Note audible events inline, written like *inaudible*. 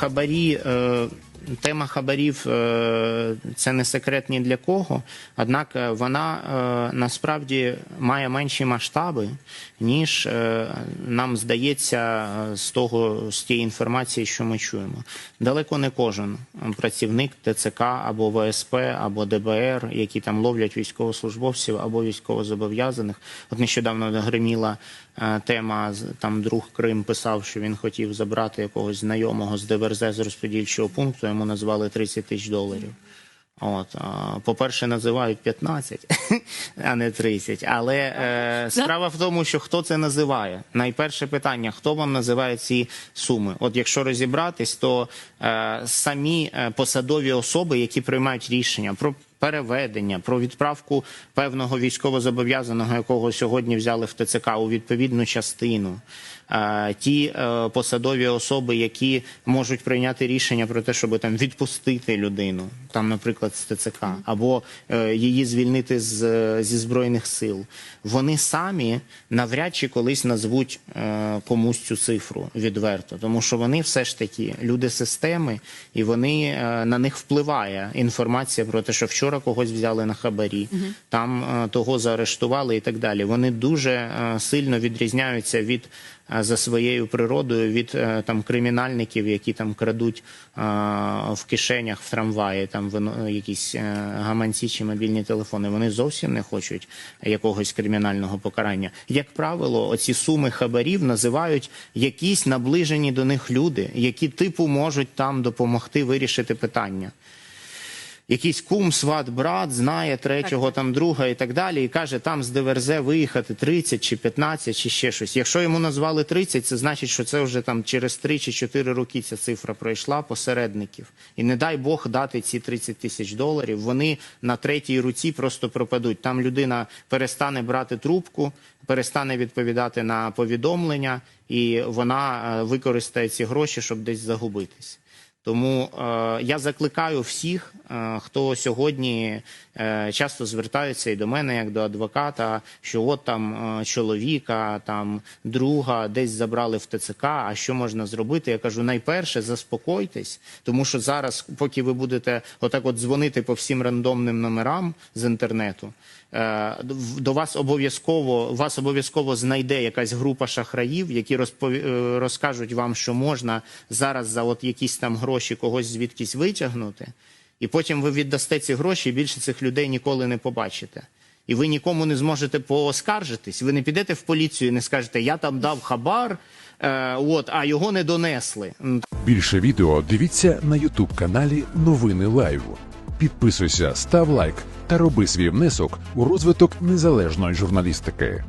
Хабарі, е, тема хабарів е, це не секрет ні для кого, однак е, вона е, насправді має менші масштаби, ніж нам здається з того з тієї інформації, що ми чуємо. Далеко не кожен працівник ТЦК або ВСП, або ДБР, які там ловлять військовослужбовців або військовозобов'язаних. От нещодавно гриміла тема там друг Крим писав, що він хотів забрати якогось знайомого з ДВРЗ з розподільчого пункту. Йому назвали 30 тисяч доларів. От, по-перше, називають 15, *laughs* а не 30. Але е, справа в тому, що хто це називає. Найперше питання: хто вам називає ці суми? От якщо розібратись, то е, самі е, посадові особи, які приймають рішення про переведення, про відправку певного військовозобов'язаного, якого сьогодні взяли в ТЦК у відповідну частину. Ті е, посадові особи, які можуть прийняти рішення про те, щоб там відпустити людину, там, наприклад, з ТЦК, або е, її звільнити з, е, зі збройних сил, вони самі навряд чи колись назвуть комусь цю цифру відверто, тому що вони все ж таки люди системи, і вони на них впливає інформація про те, що вчора когось взяли на хабарі, там того заарештували і так далі. Вони дуже сильно відрізняються від за своєю природою від е, там кримінальників, які там крадуть е, в кишенях в трамваї, там якісь е, гаманці чи мобільні телефони. Вони зовсім не хочуть якогось кримінального покарання. Як правило, оці суми хабарів називають якісь наближені до них люди, які типу можуть там допомогти вирішити питання якийсь кум, сват, брат знає третього, там друга і так далі, і каже, там з ДВРЗ виїхати 30 чи 15 чи ще щось. Якщо йому назвали 30, це значить, що це вже там через 3 чи 4 роки ця цифра пройшла посередників. І не дай Бог дати ці 30 тисяч доларів. Вони на третій руці просто пропадуть. Там людина перестане брати трубку, перестане відповідати на повідомлення, і вона е, використає ці гроші, щоб десь загубитись. Тому е, я закликаю всіх, е, хто сьогодні е, часто звертається і до мене, як до адвоката, що от там чоловіка, там друга десь забрали в ТЦК. А що можна зробити? Я кажу, найперше заспокойтесь, тому що зараз, поки ви будете отак, от дзвонити по всім рандомним номерам з інтернету. До вас обов'язково вас обов'язково знайде якась група шахраїв, які розпові... розкажуть вам, що можна зараз за от якісь там гроші когось звідкись витягнути, і потім ви віддасте ці гроші, і більше цих людей ніколи не побачите. І ви нікому не зможете поскаржитись. Ви не підете в поліцію і не скажете, я там дав хабар, е, от, а його не донесли. Більше відео дивіться на Ютуб каналі Новини Лайв. Підписуйся, став лайк та роби свій внесок у розвиток незалежної журналістики.